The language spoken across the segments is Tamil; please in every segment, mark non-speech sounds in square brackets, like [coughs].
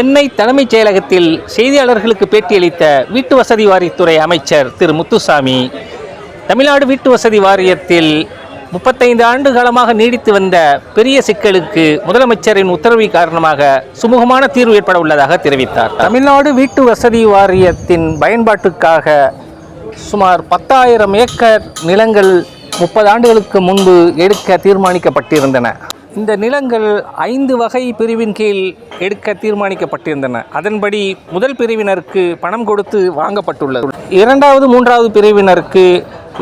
சென்னை தலைமைச் செயலகத்தில் செய்தியாளர்களுக்கு பேட்டியளித்த வீட்டு வசதி வாரியத்துறை அமைச்சர் திரு முத்துசாமி தமிழ்நாடு வீட்டு வசதி வாரியத்தில் முப்பத்தைந்து ஆண்டு காலமாக நீடித்து வந்த பெரிய சிக்கலுக்கு முதலமைச்சரின் உத்தரவு காரணமாக சுமூகமான தீர்வு ஏற்பட உள்ளதாக தெரிவித்தார். தமிழ்நாடு வீட்டு வசதி வாரியத்தின் பயன்பாட்டுக்காக சுமார் பத்தாயிரம் ஏக்கர் நிலங்கள் முப்பது ஆண்டுகளுக்கு முன்பு எடுக்க தீர்மானிக்கப்பட்டிருந்தன. இந்த நிலங்கள் ஐந்து வகை பிரிவின் கீழ் எடுக்க தீர்மானிக்கப்பட்டிருந்தன. அதன்படி முதல் பிரிவினருக்கு பணம் கொடுத்து வாங்கப்பட்டுள்ளது. இரண்டாவது மூன்றாவது பிரிவினருக்கு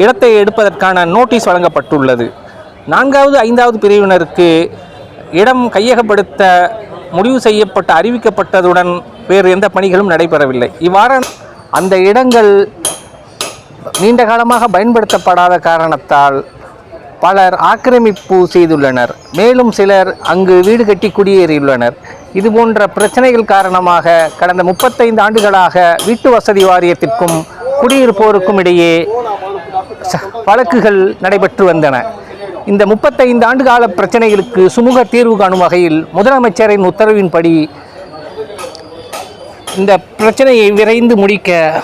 இடத்தை எடுப்பதற்கான நோட்டீஸ் வழங்கப்பட்டுள்ளது. நான்காவது ஐந்தாவது பிரிவினருக்கு இடம் கையகப்படுத்த முடிவு செய்யப்பட்டு அறிவிக்கப்பட்டதுடன் வேறு எந்த பணிகளும் நடைபெறவில்லை. இவ்வாறு அந்த இடங்கள் நீண்ட காலமாக பயன்படுத்தப்படாத காரணத்தால் பலர் ஆக்கிரமிப்பு செய்துள்ளனர். மேலும் சிலர் அங்கு வீடு கட்டி குடியேறியுள்ளனர். இது போன்ற பிரச்சனைகள் காரணமாக கடந்த முப்பத்தைந்து ஆண்டுகளாக வீட்டு வசதி வாரியத்திற்கும் குடியிருப்போருக்கும் இடையே ச- வழக்குகள் நடைபெற்று வந்தன. இந்த முப்பத்தைந்து ஆண்டு கால பிரச்சனைகளுக்கு சுமூக தீர்வு காணும் வகையில் முதலமைச்சரின் உத்தரவின்படி இந்த பிரச்சனையை விரைந்து முடிக்க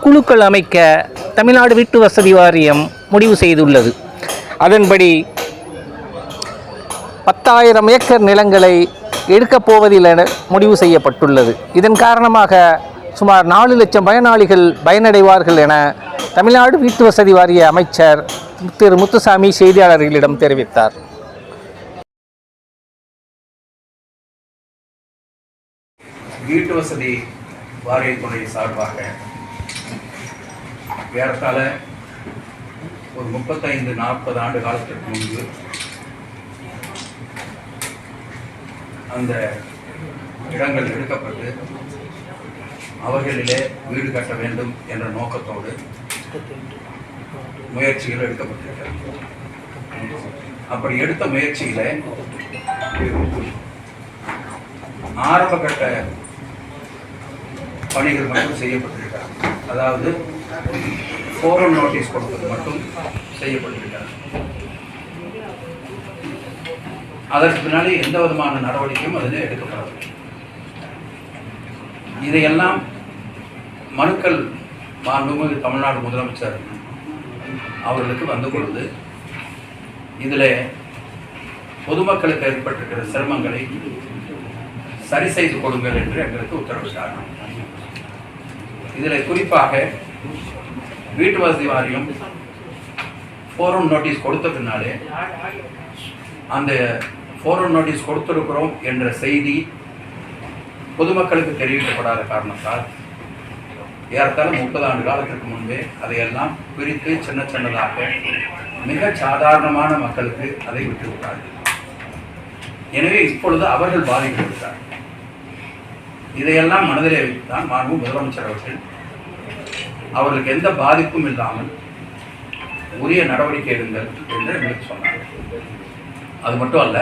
குழுக்கள் அமைக்க தமிழ்நாடு வீட்டு வசதி வாரியம் முடிவு செய்துள்ளது. அதன்படி பத்தாயிரம் ஏக்கர் நிலங்களை எடுக்கப் போவதில் என முடிவு செய்யப்பட்டுள்ளது. இதன் காரணமாக சுமார் நாலு லட்சம் பயனாளிகள் பயனடைவார்கள் என தமிழ்நாடு வீட்டு வசதி வாரிய அமைச்சர் திரு முத்துசாமி செய்தியாளர்களிடம் தெரிவித்தார். வீட்டு வசதி வாரியத்துறை சார்பாக ஏறத்தாழ ஒரு முப்பத்தைந்து நாற்பது ஆண்டு காலத்திற்கு முன்பு அந்த இடங்கள் எடுக்கப்பட்டு அவர்களிலே வீடு கட்ட வேண்டும் என்ற நோக்கத்தோடு முயற்சிகள் எடுக்கப்பட்டிருக்கிறது. அப்படி எடுத்த முயற்சியில ஆரம்ப கட்ட பணிகள் மட்டும் செய்யப்பட்டிருக்கிறார் அதாவது ஃபோரம் நோட்டீஸ் கொடுப்பது மட்டும் செய்யப்பட்டிருக்கிறது. அதற்கு பின்னாடி எந்த விதமான நடவடிக்கையும் அதில் எடுக்கப்படவில்லை. இதையெல்லாம் மனுக்கள் மாண்புமிகு தமிழ்நாடு முதலமைச்சர் அவர்களுக்கு வந்து பொழுது இதில் பொதுமக்களுக்கு ஏற்பட்டிருக்கிற சிரமங்களை சரி செய்து கொடுங்கள் என்று எங்களுக்கு உத்தரவிட்டார்கள். இதில் குறிப்பாக வீட்டு வசதி வாரியம் ஃபோரம் நோட்டீஸ் கொடுத்த பின்னாலே அந்த ஃபோரம் நோட்டீஸ் கொடுத்துருக்கிறோம் என்ற செய்தி பொதுமக்களுக்கு தெரிவிக்கப்படாத காரணத்தால் ஏறத்தாழ முப்பது ஆண்டு காலத்திற்கு முன்பே அதையெல்லாம் பிரித்து சின்ன சின்னதாக மிக சாதாரணமான மக்களுக்கு அதை விட்டுவிட்டார்கள். எனவே இப்பொழுது அவர்கள் பாதிக்கப்பட்டார்கள் இதையெல்லாம் மனதிலே வைத்துதான் மாண்பு முதலமைச்சர் அவர்கள் அவர்களுக்கு எந்த பாதிப்பும் இல்லாமல் உரிய நடவடிக்கை எடுங்கள் என்று எங்களுக்கு சொன்னார். அது மட்டும் அல்ல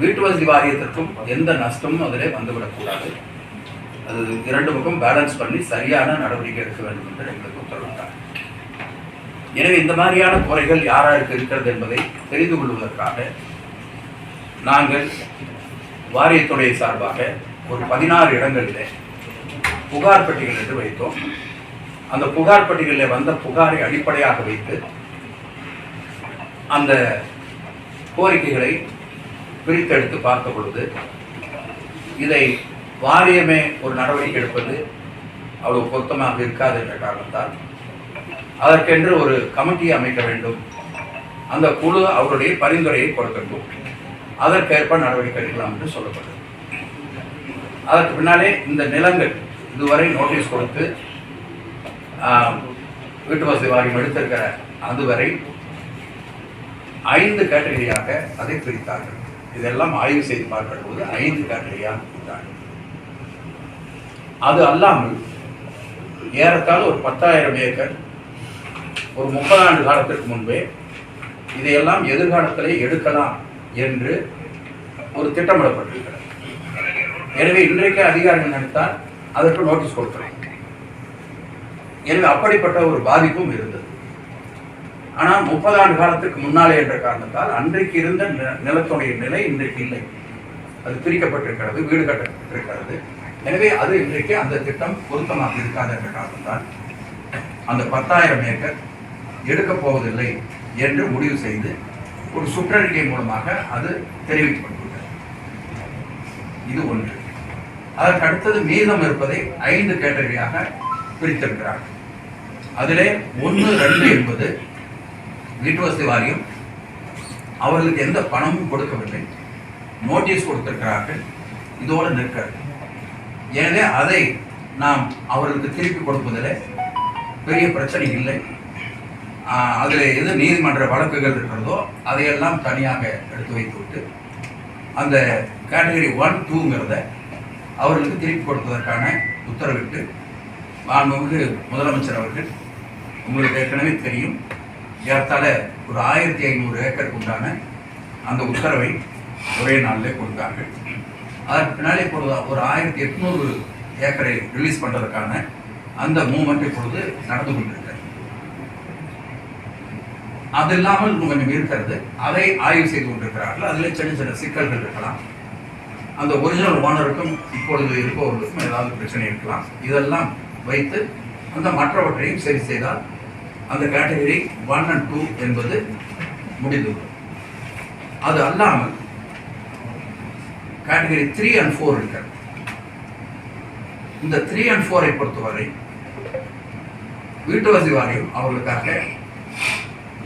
வீட்டு வசதி வாரியத்திற்கும் எந்த நஷ்டமும் அதிலே வந்துவிடக்கூடாது. அது இரண்டு பக்கம் பேலன்ஸ் பண்ணி சரியான நடவடிக்கை எடுக்க வேண்டும் என்று எங்களுக்கு உத்தரவிட்டார். எனவே இந்த மாதிரியான குறைகள் யாராருக்கு இருக்கிறது என்பதை தெரிந்து கொள்வதற்காக நாங்கள் வாரியத்துறை சார்பாக ஒரு பதினாறு இடங்களிலே புகார் பெட்டிகள் என்று வைத்தோம். அந்த புகார் பட்டியலில் வந்த புகாரை அடிப்படையாக வைத்து அந்த கோரிக்கைகளை பிரித்தெடுத்து பார்த்த பொழுது இதை வாரியமே ஒரு நடவடிக்கை எடுப்பது அவ்வளவு பொருத்தமாக இருக்காது என்ற காரணத்தால் அதற்கென்று ஒரு கமிட்டி அமைக்க வேண்டும். அந்த குழு அவருடைய பரிந்துரையை கொடுக்கட்டும் அதற்கேற்ப நடவடிக்கை எடுக்கலாம் என்று சொல்லப்பட்டது. அதற்கு பின்னாலே இந்த நிலங்கள் இதுவரை நோட்டீஸ் கொடுத்து வீட்டு வசதி வாரியம் எடுத்திருக்கிற அதுவரை ஐந்து கேட்டகரியாக அதை பிரித்தார்கள். இதெல்லாம் ஆய்வு செய்து பார்க்கிற போது ஐந்து கேட்டகரியாக பிரித்தார்கள். அது அல்லாமல் ஏறத்தாழ ஒரு பத்தாயிரம் ஏக்கர் ஒரு முப்பது ஆண்டு காலத்திற்கு முன்பே இதையெல்லாம் எதிர்காலத்திலே எடுக்கலாம் என்று ஒரு திட்டமிடப்பட்டிருக்கிறது. எனவே இன்றைக்கு அதிகாரிகள் நினைத்தால் அதற்கு நோட்டீஸ் கொடுக்குறேன் எனவே அப்படிப்பட்ட ஒரு பாதிப்பும் இருந்தது. ஆனால் முப்பது ஆண்டு காலத்துக்கு முன்னாலே என்ற காரணத்தால் அன்றைக்கு இருந்த நிலத்துடைய நிலை இன்றைக்கு இல்லை. அது பிரிக்கப்பட்டிருக்கிறது வீடு கட்டப்பட்டிருக்கிறது. எனவே அது இன்றைக்கு அந்த திட்டம் பொருத்தமாக இருக்காது என்ற காரணத்தால் அந்த பத்தாயிரம் ஏக்கர் எடுக்கப் போவதில்லை என்று முடிவு செய்து ஒரு சுற்றறிக்கை மூலமாக அது தெரிவிக்கப்பட்டுள்ளது. இது ஒன்று. அதற்கு அடுத்தது மீதம் இருப்பதை ஐந்து கேட்டகரியாக பிரித்திருக்கிறார்கள். அதிலே ஒன்று ரெண்டு என்பது வீட்டு வசதி வாரியம். அவர்களுக்கு எந்த பணமும் கொடுக்கவில்லை. நோட்டீஸ் கொடுத்திருக்கிறார்கள். இதோடு நிற்கிறது எனவே அதை நாம் அவர்களுக்கு திருப்பி கொடுப்பதில் பெரிய பிரச்சனை இல்லை. அதில் எது நீதிமன்ற வழக்குகள் இருக்கிறதோ அதையெல்லாம் தனியாக எடுத்து வைத்து விட்டு அந்த கேட்டகரி ஒன் டூங்கிறத அவர்களுக்கு திருப்பி கொடுப்பதற்கான உத்தரவிட்டு மாண்புமிகு முதலமைச்சர் அவர்கள் உங்களுக்கு ஏற்கனவே தெரியும். ஏறத்தாழ ஒரு ஆயிரத்தி ஐநூறு ஏக்கருக்கு உண்டான அந்த உத்தரவை ஒரே நாளில் கொடுத்தார்கள். அதற்கு பின்னாலே இப்பொழுது ஒரு ஆயிரத்தி எட்நூறு ஏக்கரை ரிலீஸ் பண்ணுறதுக்கான அந்த மூமெண்ட் இப்பொழுது நடந்து கொண்டிருக்கிறது. அது இல்லாமல் இன்னும் கொஞ்சம் இருக்கிறது. அதை ஆய்வு செய்து கொண்டிருக்கிறார்கள். அதில் சின்ன சின்ன சிக்கல்கள் இருக்கலாம். அந்த ஒரிஜினல் ஓனருக்கும் இப்பொழுது இருப்பவர்களுக்கும் ஏதாவது பிரச்சனை இருக்கலாம். இதெல்லாம் வைத்து அந்த மற்றவற்றையும் சரி செய்தால் அந்த கேட்டகரி ஒன் அண்ட் டூ என்பது முடிந்துவிடும் அது அல்லாமல் கேட்டகரி த்ரீ அண்ட் ஃபோர் இருக்கிறது இந்த த்ரீ அண்ட் ஃபோரை பொறுத்தவரை வீட்டு வசதி வாரியம் அவர்களுக்காக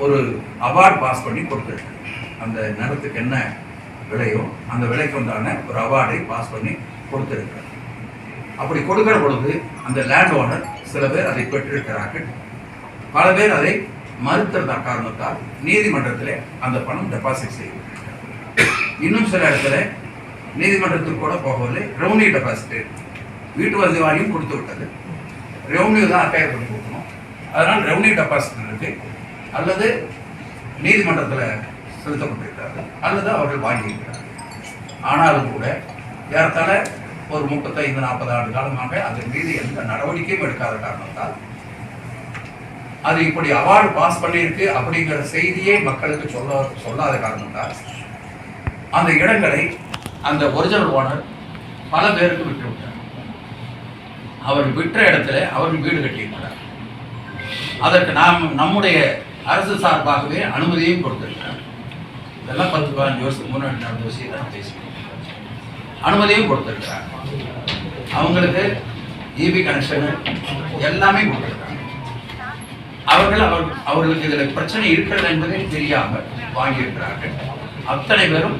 ஒரு அவார்ட் பாஸ் பண்ணி கொடுத்துருக்கு. அந்த நிலத்துக்கு என்ன விலையோ அந்த விலைக்கு உண்டான ஒரு அவார்டை பாஸ் பண்ணி கொடுத்துருக்கிறார் அப்படி கொடுக்கிற பொழுது அந்த லேண்ட் ஓனர் சில பேர் அதை பெற்றிருக்கிறார்கள். பல பேர் அதை மறுத்ததா காரணத்தால் நீதிமன்றத்தில் அந்த பணம் டெபாசிட் செய்யும் இன்னும் சில இடத்துல நீதிமன்றத்துக்கு கூட போகவில்லை. ரெவன்யூ டெபாசிட் வீட்டு வசதி வாரியம் கொடுத்து விட்டது. ரெவன்யூ தான் அக்கறை பண்ணி கொடுக்கணும். அதனால் ரெவன்யூ டெபாசிட் இருக்கு. அல்லது நீதிமன்றத்தில் செலுத்தப்பட்டிருக்கிறார்கள். அல்லது அவர்கள் வாங்கியிருக்கிறார்கள். ஆனாலும் கூட ஏறத்தாழ ஒரு முப்பத்தைந்து நாற்பது ஆண்டு காலமாக அதன் மீது எந்த நடவடிக்கையும் எடுக்காத காரணத்தால் அது இப்படி அவார்டு பாஸ் பண்ணியிருக்கு அப்படிங்கிற செய்தியே மக்களுக்கு சொல்ல சொல்லாத காரணம் தான். அந்த இடங்களை அந்த ஒரிஜினல் ஓனர் பல பேருக்கு விட்டு விட்டார். அவர் விற்ற இடத்துல அவர் வீடு கட்டியிருக்கிறார். அதற்கு நாம் நம்முடைய அரசு சார்பாகவே அனுமதியும் கொடுத்திருக்கிறார். இதெல்லாம் பத்து பதினஞ்சு வருஷத்துக்கு முன்னாடி நடந்த விஷயம் தான் பேசுகிறேன் அனுமதியும் கொடுத்திருக்கிறார். அவங்களுக்கு இபி கனெக்ஷனு எல்லாமே கொடுத்துருக்காங்க அவர்கள் அவர் அவர்களுக்கு இதில் பிரச்சனை இருக்கிறது என்பதே தெரியாமல் வாங்கியிருக்கிறார்கள். அத்தனை பேரும்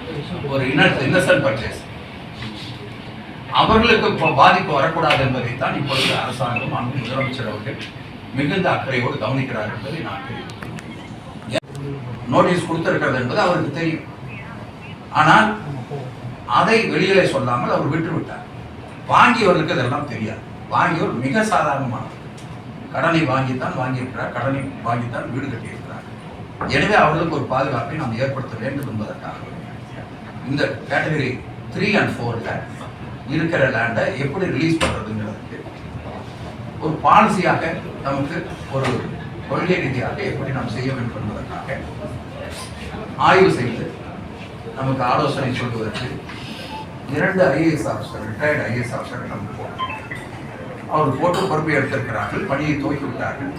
ஒரு இன்னர் இன்னசன் பர்ச்சேஸ் அவர்களுக்கு இப்போ பாதிப்பு வரக்கூடாது என்பதைத்தான் இப்பொழுது அரசாங்கம் அங்கு முதலமைச்சர் அவர்கள் மிகுந்த அக்கறையோடு கவனிக்கிறார் என்பதை நான் தெரியும் நோட்டீஸ் கொடுத்திருக்கிறது என்பது அவருக்கு தெரியும். ஆனால் அதை வெளியிலே சொல்லாமல் அவர் விட்டுவிட்டார். வாங்கியவர்களுக்கு இதெல்லாம் தெரியாது. வாங்கியவர் மிக சாதாரணமானவர். கடனை வாங்கித்தான் வாங்கியிருக்கிறார் கடனை வாங்கித்தான் வீடு கட்டியிருக்கிறார். எனவே அவர்களுக்கு ஒரு பாதுகாப்பை நாம் ஏற்படுத்த வேண்டும் என்பதற்காக. இந்த கேட்டகரி த்ரீ அண்ட் ஃபோரில் இருக்கிற லேண்டை எப்படி ரிலீஸ் பண்ணுறதுங்கிறதுக்கு ஒரு பாலிசியாக நமக்கு ஒரு கொள்கை ரீதியாக எப்படி நாம் செய்ய வேண்டும் என்பதற்காக ஆய்வு செய்து நமக்கு ஆலோசனை சொல்வதற்கு இரண்டு IAS officer retired IAS officer நமக்கு போட்டோம் அவர் போட்டு பொறுப்பை எடுத்திருக்கிறார்கள் பணியை துவக்கி விட்டார்கள்.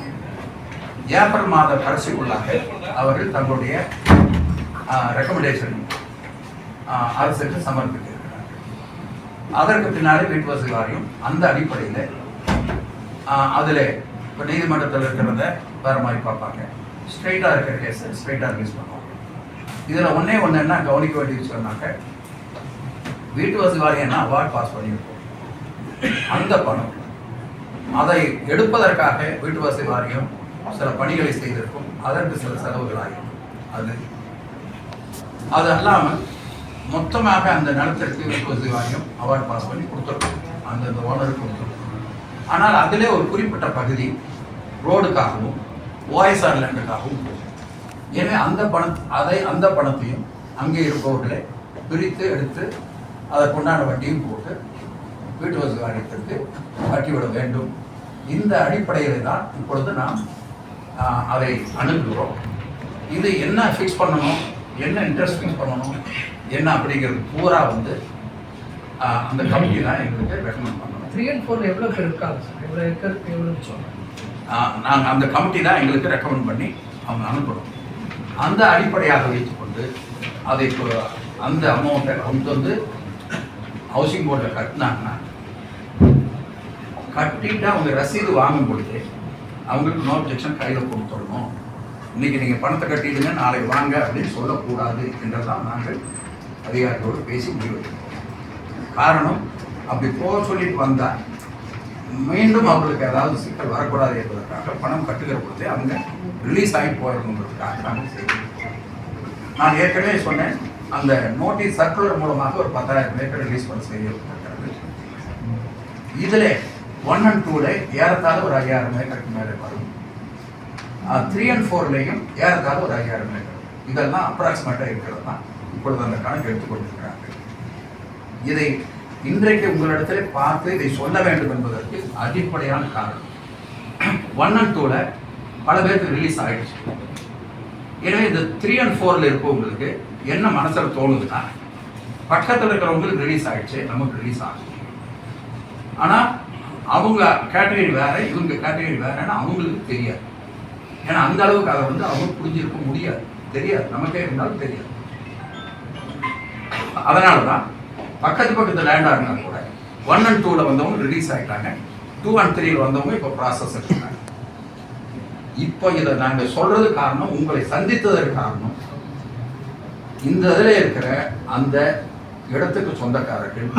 ஏப்ரல் மாத கடைசிக்குள்ளாக அவர்கள் தங்களுடைய ரெக்கமெண்டேஷன் அரசுக்கு சமர்ப்பித்திருக்கிறார்கள். அதற்கு பின்னாலே வீட்டு வசதி வாரியம் அந்த அடிப்படையில் அதில் இப்போ நீதிமன்றத்தில் இருக்கிறத வேறு மாதிரி பார்ப்பாங்க. ஸ்ட்ரைட்டாக இருக்கிற கேஸை ஸ்ட்ரைட்டாக ரிலீஸ் பண்ணுவாங்க. இதில் ஒன்றே ஒன்று என்ன கவனிக்க வேண்டிய விஷயம்னாக்க வீட்டு வசதி வாரியம்னா அவார்ட் பாஸ் பண்ணியிருக்கோம். அந்த பணம். அதை எடுப்பதற்காக வீட்டு வசதி வாரியம் சில பணிகளை செய்திருக்கும். அதற்கு சில செலவுகளாகும் அது அது அல்லாமல் மொத்தமாக அந்த நிலத்திற்கு வீட்டு வசதி வாரியம் அவார்ட் பாஸ் பண்ணி கொடுத்துருக்கோம். அந்தந்த ஓனருக்கு கொடுத்துருக்கோம். ஆனால் அதிலே ஒரு குறிப்பிட்ட பகுதி ரோடுக்காகவும் ஓஎஸ்ஆர் லேண்டுக்காகவும் போகும். எனவே அந்த பணம் அதை அந்த பணத்தையும் அங்கே இருப்பவர்களை பிரித்து எடுத்து அதற்குண்டான வட்டியும் போட்டு வீட்டு வசதி வாரியத்திற்கு கட்டிவிட வேண்டும். இந்த அடிப்படையில் தான் இப்பொழுது நாம் அதை அணுகுகிறோம். இது என்ன ஃபிக்ஸ் பண்ணணும்? என்ன இன்ட்ரெஸ்ட் ஃபிக்ஸ் பண்ணணும்? என்ன அப்படிங்கிறது பூரா வந்து அந்த கமிட்டி தான் எங்களுக்கு ரெக்கமெண்ட் பண்ணணும். த்ரீ அண்ட் ஃபோர்ல எவ்வளோ பேர் இருக்காங்க சார் எவ்வளோ ஏக்கர் எவ்வளோ சொன்னாங்க நாங்கள் அந்த கமிட்டி தான் எங்களுக்கு ரெக்கமெண்ட் பண்ணி அவங்க அனுப்பணும். அந்த அடிப்படையாக வைத்துக்கொண்டு அதை இப்போ அந்த அமௌண்ட்டை கொண்டு வந்து ஹவுசிங் போர்டில் கட்டினாங்கன்னா கட்டிட்டு அவங்க ரசீது வாங்கும் பொழுது அவங்களுக்கு நோ அப்ஜெக்ஷன் கையில் கொடுத்துடணும் இன்றைக்கி நீங்கள் பணத்தை கட்டிடுங்க நாளைக்கு வாங்க அப்படின்னு சொல்லக்கூடாது என்றதான் நாங்கள் அதிகாரிகளோடு பேசி முடிவெடுக்கிறோம் காரணம் அப்படி போக சொல்லிட்டு வந்தால் மீண்டும் அவங்களுக்கு ஏதாவது சிக்கல் வரக்கூடாது என்பதற்காக பணம் கட்டுகிற பொழுது அவங்க ரிலீஸ் ஆகி போயிடணுங்கிறதுக்காக நாங்கள் செய்வோம் நான் ஏற்கனவே சொன்னேன் அந்த நோட்டீஸ் சர்க்குலர் மூலமாக ஒரு பத்தாயிரம் பேருக்கு ரிலீஸ் பண்ண செய்யப்பட்டிருக்கிறது இதில் ஒன் அண்ட் டூல ஏறத்தாழ ஒரு ஐயாயிரம் ஏக்கருக்கு மேலே வரும். த்ரீ அண்ட் ஃபோர்லேயும் ஏறத்தாழ ஒரு ஐயாயிரம் ஏக்கர் இதெல்லாம் அப்ராக்சிமேட்டாக இருக்கிறது தான். இப்பொழுது அந்த கணக்கு எடுத்துக்கொண்டிருக்கிறாங்க இதை இன்றைக்கு உங்களிடத்தில் பார்த்து இதை சொல்ல வேண்டும் என்பதற்கு அடிப்படையான காரணம். ஒன் அண்ட் டூவில் பல பேருக்கு ரிலீஸ் ஆகிடுச்சு எனவே இந்த த்ரீ அண்ட் ஃபோரில் இருக்கவங்களுக்கு என்ன மனசில் தோணுதுன்னா பக்கத்தில் இருக்கிறவங்களுக்கு ரிலீஸ் ஆகிடுச்சு நமக்கு ரிலீஸ் ஆகுது ஆனால் அவங்க கேட்டகரி வேறு இவங்க கேட்டகரி வேறுன்னு அவங்களுக்கு தெரியாது. ஏன்னா அந்த அளவுக்கு அதை வந்து அவங்க புரிஞ்சிருக்க முடியாது. தெரியாது. நமக்கே இருந்தாலும் தெரியாது. அதனால தான் பக்கத்து பக்கத்து லேண்டாக இருந்தால் கூட ஒன் அண்ட் டூவில் வந்தவங்க ரிலீஸ் ஆகிட்டாங்க டூ அண்ட் த்ரீயில் வந்தவங்க இப்போ ப்ராசஸ் இருக்காங்க இப்போ இதை நாங்கள் சொல்கிறது காரணம் உங்களை சந்தித்ததற்கு காரணம் இந்த இதில் இருக்கிற அந்த இடத்துக்கு சொந்தக்காரர்கள்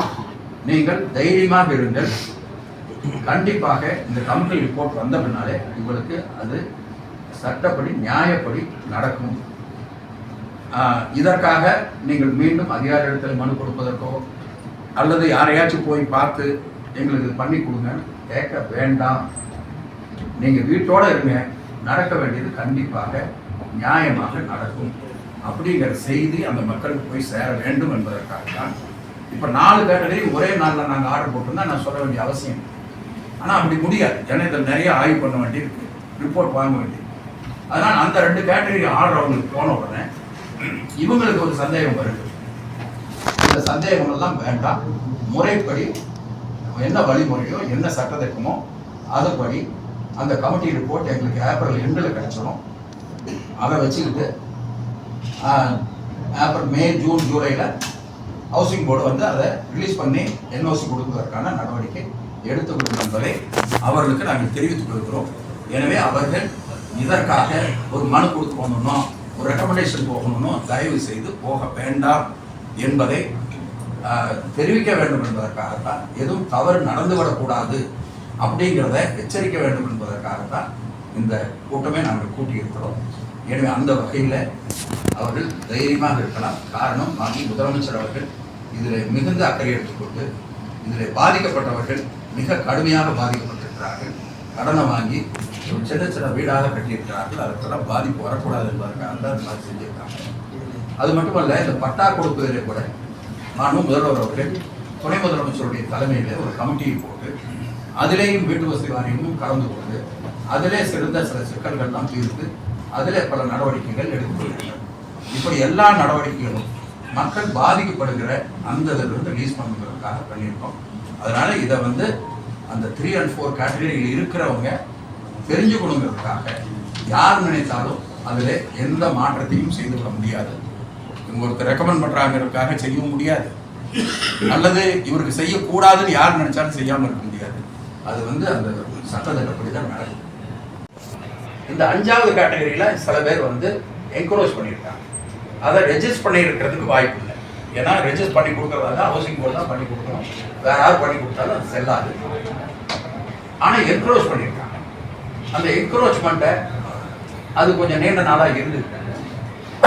[coughs] நீங்கள் தைரியமாக இருங்கள். கண்டிப்பாக இந்த கமிட்டி ரிப்போர்ட் வந்த பின்னாலே உங்களுக்கு அது சட்டப்படி நியாயப்படி நடக்கும். இதற்காக நீங்கள் மீண்டும் அதிகாரிடத்தில் மனு கொடுப்பதற்கோ அல்லது யாரையாச்சும் போய் பார்த்து எங்களுக்கு பண்ணி கொடுங்கன்னு கேட்க வேண்டாம். நீங்கள் வீட்டோடு இருங்க நடக்க வேண்டியது கண்டிப்பாக நியாயமாக நடக்கும். அப்படிங்கிற செய்தி அந்த மக்களுக்கு போய் சேர வேண்டும் என்பதற்காக தான் இப்போ நாலு பேட்டரையும் ஒரே நாளில் நாங்கள் ஆர்டர் போட்டிருந்தா நான் சொல்ல வேண்டிய அவசியம் ஆனால் அப்படி முடியாது. ஏன்னா இதில் நிறைய ஆய்வு பண்ண வேண்டியிருக்கு. ரிப்போர்ட் வாங்க வேண்டியது அதனால் அந்த ரெண்டு கேட்டகரி ஆர்டர் அவங்களுக்கு போன உடனே இவங்களுக்கு ஒரு சந்தேகம் வருது. இந்த சந்தேகம் எல்லாம் வேண்டாம். முறைப்படி என்ன வழிமுறையோ என்ன சட்டத்திட்டமோ அதுபடி அந்த கமிட்டி ரிப்போர்ட் எங்களுக்கு ஏப்ரல் எண்டில் கிடைச்சிடும் அதை வச்சுக்கிட்டு அப்புறம் மே ஜூன் ஜூலையில் ஹவுசிங் போர்டு வந்து அதை ரிலீஸ் பண்ணி என்ஓசி கொடுப்பதற்கான நடவடிக்கை எடுத்துக்கொள்ளும் என்பதை அவர்களுக்கு நாங்கள் தெரிவித்துக் கொள்கிறோம். எனவே அவர்கள் இதற்காக ஒரு மனு கொடுத்து போகணும் ஒரு ரெக்கமெண்டேஷன் போகணும்னு தயவு செய்து போக வேண்டாம் என்பதை தெரிவிக்க வேண்டும் என்பதற்காகத்தான் எதுவும் தவறு நடந்துவிடக்கூடாது அப்படிங்கிறத எச்சரிக்க வேண்டும் என்பதற்காகத்தான் இந்த கூட்டமே நாங்கள் கூட்டியிருக்கிறோம். எனவே அந்த வகையில் அவர்கள் தைரியமாக இருக்கலாம். காரணம் மாநில முதலமைச்சர் அவர்கள் இதில் மிகுந்த அக்கறை எடுத்துக்கொண்டு இதில் பாதிக்கப்பட்டவர்கள் மிக கடுமையாக பாதிக்கப்பட்டிருக்கிறார்கள். கடனை வாங்கி ஒரு சின்ன சின்ன வீடாக கட்டியிருக்கிறார்கள். அதற்கெல்லாம் பாதிப்பு வரக்கூடாது என்பதற்காக தான் மாதிரி செஞ்சிருக்காங்க. அது மட்டுமல்ல இந்த பட்டா கொடுப்பதிலே கூட நானும் முதல்வர் அவர்கள் துணை முதலமைச்சருடைய தலைமையில் ஒரு கமிட்டியை போட்டு அதிலேயும் வீட்டு வசதி வாரியமும் கலந்து கொண்டு அதிலே சிறந்த சில சிக்கல்கள்லாம் தீர்த்து அதில் பல நடவடிக்கைகள் எடுக்கப்படுகின்றன இப்படி எல்லா நடவடிக்கைகளும் மக்கள் பாதிக்கப்படுகிற அந்த இதிலிருந்து ரிலீஸ் பண்ணுறதுக்காக பண்ணியிருக்கோம். அதனால் இதை வந்து அந்த த்ரீ அண்ட் ஃபோர் கேட்டகரியில் இருக்கிறவங்க தெரிஞ்சுக்கணுங்கிறதுக்காக யார் நினைத்தாலும் அதில் எந்த மாற்றத்தையும் செய்து கொள்ள முடியாது. இவங்க ஒருத்தர் ரெக்கமெண்ட் பண்ணுறாங்கிறதுக்காக செய்யவும் முடியாது. அல்லது இவருக்கு செய்யக்கூடாதுன்னு யார் நினைச்சாலும் செய்யாமல் இருக்க முடியாது. அது வந்து அந்த சட்டத்திட்டப்படி தான் நடக்கும் இந்த அஞ்சாவது கேட்டகரியில் சில பேர் வந்து என்கரேஜ் பண்ணியிருக்காங்க. அதை ரெஜிஸ்ட் பண்ணியிருக்கிறதுக்கு வாய்ப்பு இல்லை. ஏன்னா ரெஜிஸ்ட் பண்ணி கொடுக்கறதா ஹவுசிங் போர்டு தான் பண்ணி கொடுக்கணும். வேற யார் பண்ணி கொடுத்தாலும் அது செல்லாது. ஆனால் என்க்ரோச் பண்ணியிருக்காங்க. அந்த என்க்ரோச்மெண்ட்டை அது கொஞ்சம் நீண்ட நாளாக இருந்துருக்கு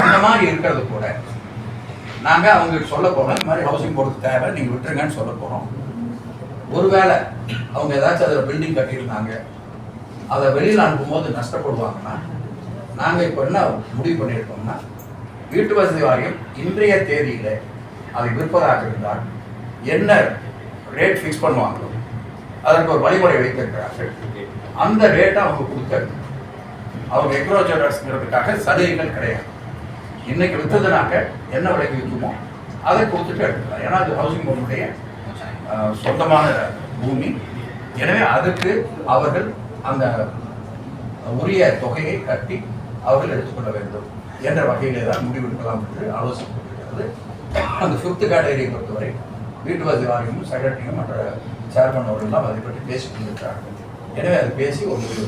இந்த மாதிரி இருக்கிறது கூட நாங்கள் அவங்களுக்கு சொல்ல போகிறோம் இந்த மாதிரி ஹவுசிங் போர்டுக்கு தேவை நீங்கள் விட்டுருங்கன்னு சொல்ல போகிறோம் ஒருவேளை அவங்க ஏதாச்சும் அதில் பில்டிங் கட்டியிருந்தாங்க அதை வெளியில் அனுப்பும்போது நஷ்டப்படுவாங்கன்னா நாங்கள் இப்போ என்ன முடிவு பண்ணியிருக்கோம்னா வீட்டு வசதி வாரியம் இன்றைய தேதியில் அதை விற்பதாக இருந்தால் என்ன ரேட் ஃபிக்ஸ் பண்ணுவாங்களோ அதற்கு ஒரு வழிமுறை வைத்திருக்கிறார்கள். அந்த ரேட்டை அவங்க கொடுத்தது அவங்க எக்ரோச்சர்ஸ்ங்கிறதுக்காக சலுகைகள் கிடையாது. இன்னைக்கு விற்றதுனாக்க என்ன விலைக்கு விற்குமோ அதை கொடுத்துட்டு எடுத்துக்கலாம் ஏன்னா அது ஹவுசிங் போர்டுடைய சொந்தமான பூமி. எனவே அதுக்கு அவர்கள் அந்த உரிய தொகையை கட்டி அவர்கள் எடுத்துக்கொள்ள வேண்டும் என்ற வகையிலே தான் முடிவெடுக்கலாம் என்று ஆலோசிக்கப்பட்டிருக்கிறது. அந்த ஃபிஃப்த் கேட்டகரியை பொறுத்தவரை வீட்டு வசதி வாரியமும் செக்ரட்டரியும் மற்ற சேர்மன் அவர்கள்லாம் அதை பற்றி பேசிக் கொண்டிருக்கிறார்கள் எனவே அது பேசி ஒரு முடிவு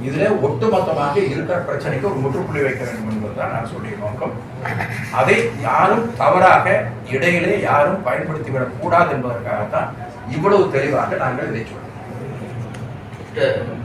இதில் ஒட்டுமொத்தமாக இருக்கிற பிரச்சனைக்கு ஒரு முற்றுப்புள்ளி வைக்க வேண்டும் என்பதுதான் நான் சொல்லிய நோக்கம். அதை யாரும் தவறாக இடையிலே யாரும் பயன்படுத்திவிடக் கூடாது என்பதற்காகத்தான் இவ்வளவு தெளிவாக நாங்கள் இதை 对。